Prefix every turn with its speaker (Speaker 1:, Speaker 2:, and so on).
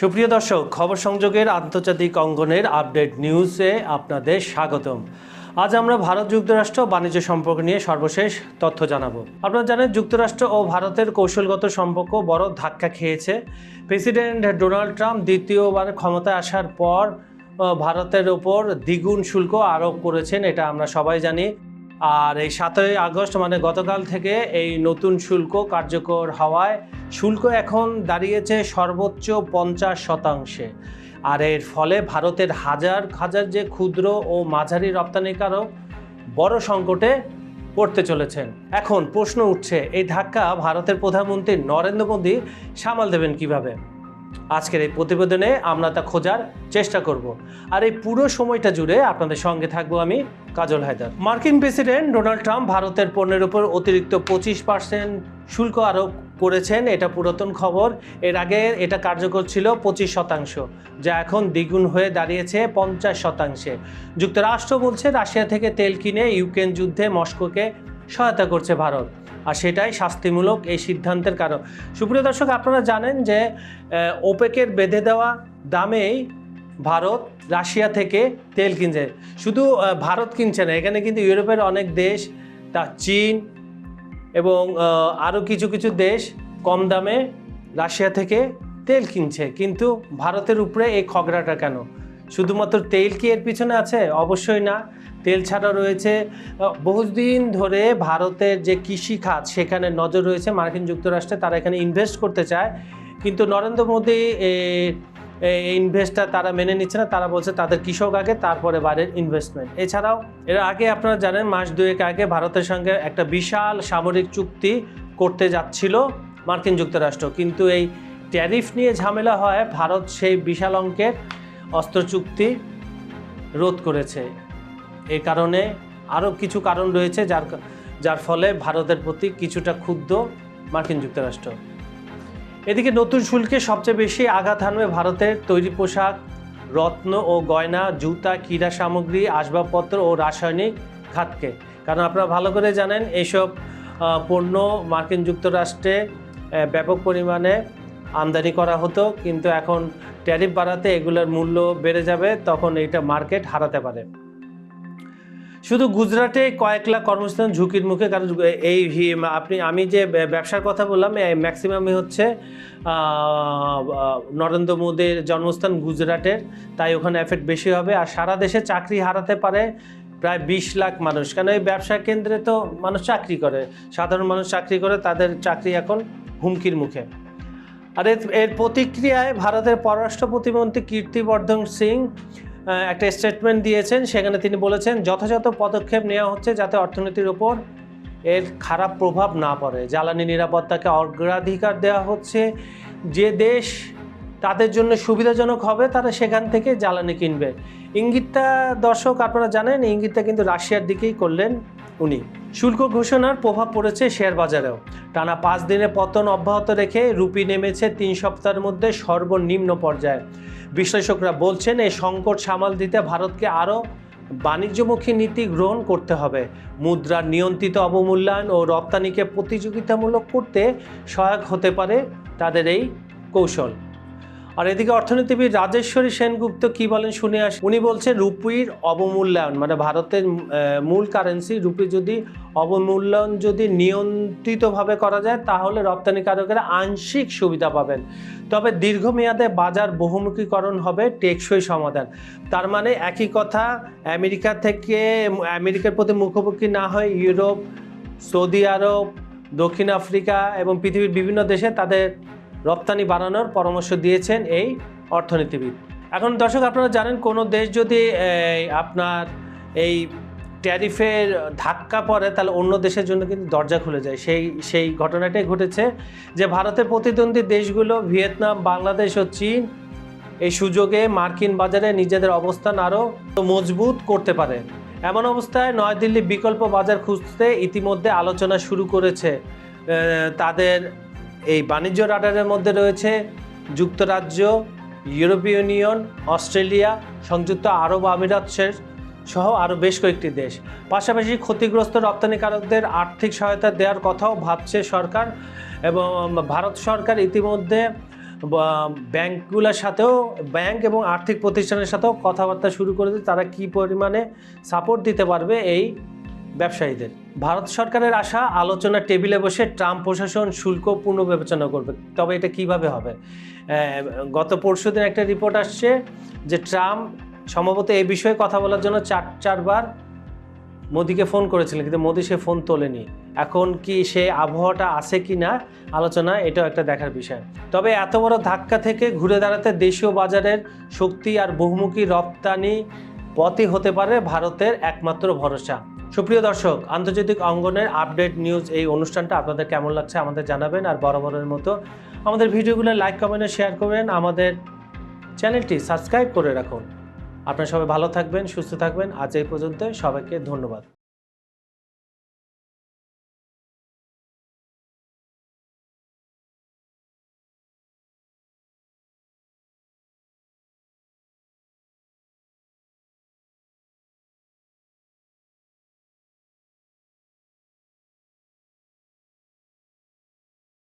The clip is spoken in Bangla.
Speaker 1: সুপ্রিয় দর্শক, খবর সংযোগের আন্তর্জাতিক অঙ্গনের আপডেট নিউজে আপনাদের স্বাগতম। আজ আমরা ভারত যুক্তরাষ্ট্র বাণিজ্য সম্পর্ক নিয়ে সর্বশেষ তথ্য জানাব। আপনারা জানেন, যুক্তরাষ্ট্র ও ভারতের কৌশলগত সম্পর্ক বড় ধাক্কা খেয়েছে। প্রেসিডেন্ট ডোনাল্ড ট্রাম্প দ্বিতীয়বার ক্ষমতায় আসার পর ভারতের ওপর দ্বিগুণ শুল্ক আরোপ করেছেন, এটা আমরা সবাই জানি। আর এই সাতই আগস্ট মানে গতকাল থেকে এই নতুন শুল্ক কার্যকর হওয়ায় শুল্ক এখন দাঁড়িয়েছে সর্বোচ্চ পঞ্চাশ শতাংশে। আর এর ফলে ভারতের হাজার হাজার যে ক্ষুদ্র ও মাঝারি রপ্তানিকারক বড় সংকটে পড়তে চলেছেন। এখন প্রশ্ন উঠছে, এই ধাক্কা ভারতের প্রধানমন্ত্রী নরেন্দ্র মোদী সামাল দেবেন কীভাবে? আজকের এই প্রতিবেদনে আমরা তা খোঁজার চেষ্টা করব। আর এই পুরো সময়টা জুড়ে আপনাদের সঙ্গে থাকব আমি কাজল হায়দার। মার্কিন প্রেসিডেন্ট ডোনাল্ড ট্রাম্প ভারতের পণ্যের উপর অতিরিক্ত পঁচিশ পার্সেন্ট শুল্ক আরোপ করেছেন, এটা পুরাতন খবর। এর আগে এটা কার্যকর ছিল পঁচিশ শতাংশ, যা এখন দ্বিগুণ হয়ে দাঁড়িয়েছে পঞ্চাশ শতাংশে। যুক্তরাষ্ট্র বলছে রাশিয়া থেকে তেল কিনে ইউক্রেন যুদ্ধে মস্কোকে সহায়তা করছে ভারত। আর সেটাই শাস্তিমূলক এই সিদ্ধান্তের কারণ। সুপ্রিয় দর্শক, আপনারা জানেন যে ওপেকের বেঁধে দেওয়া দামেই ভারত রাশিয়া থেকে তেল কিনছে। শুধু ভারত কিনছে না, এখানে কিন্তু ইউরোপের অনেক দেশ, তা চীন এবং আরও কিছু কিছু দেশ কম দামে রাশিয়া থেকে তেল কিনছে। কিন্তু ভারতের উপরে এই খগড়াটা কেন? শুধুমাত্র তেল কি এর পিছনে আছে? অবশ্যই না। তেল ছাড়া রয়েছে বহুদিন ধরে ভারতের যে কৃষি খাত, সেখানে নজর রয়েছে। মার্কিন যুক্তরাষ্ট্রে তারা এখানে ইনভেস্ট করতে চায়। কিন্তু নরেন্দ্র মোদী ইনভেস্টটা তারা মেনে নিচ্ছে না। তারা বলছে তাদের কৃষক আগে, তারপরে বাইরের ইনভেস্টমেন্ট এছাড়াও, এর আগে আপনারা জানেন, মাস দুয়েক আগে ভারতের সঙ্গে একটা বিশাল সামরিক চুক্তি করতে যাচ্ছিল মার্কিন যুক্তরাষ্ট্র। কিন্তু এই ট্যারিফ নিয়ে ঝামেলা হয়, ভারত সেই বিশাল অঙ্কের অস্ত্র চুক্তি রোধ করেছে। এই কারণে আরও কিছু কারণ রয়েছে যার যার ফলে ভারতের প্রতি কিছুটা ক্ষুব্ধ মার্কিন যুক্তরাষ্ট্র। এদিকে নতুন শুল্কে সবচেয়ে বেশি আঘাত হানবে ভারতের তৈরি পোশাক, রত্ন ও গয়না, জুতা, ক্রীড়া সামগ্রী, আসবাবপত্র ও রাসায়নিক খাতকে। কারণ আপনারা ভালো করে জানেন, এইসব পণ্য মার্কিন যুক্তরাষ্ট্রে ব্যাপক পরিমাণে আমদানি করা হতো, কিন্তু এখন ট্যারিফ বাড়াতে এগুলোর মূল্য বেড়ে যাবে, তখন এইটা মার্কেট হারাতে পারে। শুধু গুজরাটে কয়েক লাখ কর্মস্থান ঝুঁকির মুখে, কারণ এই আপনি, আমি যে ব্যবসার কথা বললাম ম্যাক্সিমামই হচ্ছে নরেন্দ্র মোদীর জন্মস্থান গুজরাটের, তাই ওখানে এফেক্ট বেশি হবে। আর সারা দেশে চাকরি হারাতে পারে প্রায় বিশ লাখ মানুষ। কেন এই ব্যবসা কেন্দ্রে তো মানুষ চাকরি করে। সাধারণ মানুষ চাকরি করে, তাদের চাকরি এখন হুমকির মুখে। আর এর প্রতিক্রিয়ায় ভারতের পররাষ্ট্র প্রতিমন্ত্রী কীর্তিবর্ধন সিং একটা স্টেটমেন্ট দিয়েছেন। সেখানে তিনি বলেছেন, যথাযথ পদক্ষেপ নেওয়া হচ্ছে যাতে অর্থনীতির ওপর এর খারাপ প্রভাব না পড়ে। জ্বালানি নিরাপত্তাকে অগ্রাধিকার দেওয়া হচ্ছে। যে দেশ তাদের জন্য সুবিধাজনক হবে, তারা সেখান থেকে জ্বালানি কিনবে। ইঙ্গিতটা দর্শক আপনারা জানেন, ইঙ্গিতটা কিন্তু রাশিয়ার দিকেই করলেন। উনি। শুল্ক ঘোষণার প্রভাব পড়েছে শেয়ার বাজারেও। টানা পাঁচ দিনে পতন অব্যাহত রেখে রুপি নেমেছে তিন সপ্তাহের মধ্যে সর্বনিম্ন পর্যায়ে। বিশ্লেষকরা বলছেন, এই সংকট সামাল দিতে ভারতকে আরও বাণিজ্যমুখী নীতি গ্রহণ করতে হবে। মুদ্রার নিয়ন্ত্রিত অবমূল্যায়ন ও রপ্তানিকে প্রতিযোগিতামূলক করতে সহায়ক হতে পারে তাদের এই কৌশল। আর এদিকে অর্থনীতিবিদ রাজেশ্বরী সেনগুপ্ত কি বলেন শুনে আস উনি বলছেন রুপির অবমূল্যায়ন মানে ভারতের মূল কারেন্সি রুপি যদি অবমূল্যায়ন যদি নিয়ন্ত্রিতভাবে করা যায়, তাহলে রপ্তানিকারকেরা আংশিক সুবিধা পাবেন। তবে দীর্ঘমেয়াদে বাজার বহুমুখীকরণ হবে, টেকসই সমাধান। তার মানে একই কথা, আমেরিকা থেকে, আমেরিকার প্রতি মুখোমুখি না হয় ইউরোপ, সৌদি আরব, দক্ষিণ আফ্রিকা এবং পৃথিবীর বিভিন্ন দেশে তাদের রপ্তানি বাড়ানোর পরামর্শ দিয়েছেন এই অর্থনীতিবিদ। এখন দর্শক, আপনারা জানেন কোনো দেশ যদি আপনার এই ট্যারিফের ধাক্কা পড়ে, তাহলে অন্য দেশের জন্য কিন্তু দরজা খুলে যায়। সেই সেই ঘটনাটাই ঘটেছে যে ভারতের প্রতিদ্বন্দ্বী দেশগুলো ভিয়েতনাম, বাংলাদেশ ও চীন এই সুযোগে মার্কিন বাজারে নিজেদের অবস্থান আরও মজবুত করতে পারে। এমন অবস্থায় নয়াদিল্লি বিকল্প বাজার খুঁজতে ইতিমধ্যে আলোচনা শুরু করেছে তাদের এই বাণিজ্য রাডারের মধ্যে রয়েছে যুক্তরাজ্য, ইউরোপীয় ইউনিয়ন, অস্ট্রেলিয়া, সংযুক্ত আরব আমিরাতের সহ আরও বেশ কয়েকটি দেশ। পাশাপাশি ক্ষতিগ্রস্ত রপ্তানিকারকদের আর্থিক সহায়তা দেওয়ার কথাও ভাবছে সরকার এবং ভারত সরকার ইতিমধ্যে ব্যাংকগুলোর সাথেও, ব্যাংক এবং আর্থিক প্রতিষ্ঠানের সাথেও কথাবার্তা শুরু করেছে তারা কি পরিমাণে সাপোর্ট দিতে পারবে এই ব্যবসায়ীদের। ভারত সরকারের আশা, আলোচনা টেবিলে বসে ট্রাম্প প্রশাসন শুল্ক পুনর্বিবেচনা করবে। তবে এটা কীভাবে হবে? গত পরশুদিন একটা রিপোর্ট আসছে যে ট্রাম্প সম্ভবত এই বিষয়ে কথা বলার জন্য চার, চারবার মোদিকে ফোন করেছিলেন, কিন্তু মোদি সে ফোন তোলেনি। এখন কি সে আবহাওয়াটা আছে কি না আলোচনা, এটাও একটা দেখার বিষয়। তবে এত বড় ধাক্কা থেকে ঘুরে দাঁড়াতে দেশীয় বাজারের শক্তি আর বহুমুখী রপ্তানি পথই হতে পারে ভারতের একমাত্র ভরসা। সুপ্রিয় দর্শক, আন্তর্জাতিক অঙ্গনের আপডেট নিউজ এই অনুষ্ঠানটা আপনাদের কেমন লাগছে আমাদের জানাবেন আর বরাবরের মতো আমাদের ভিডিওগুলো লাইক, কমেন্টে, শেয়ার করবেন। আমাদের চ্যানেলটি সাবস্ক্রাইব করে রাখুন। আপনারা সবাই ভালো থাকবেন, সুস্থ থাকবেন। আজ এই পর্যন্ত সবাইকে ধন্যবাদ।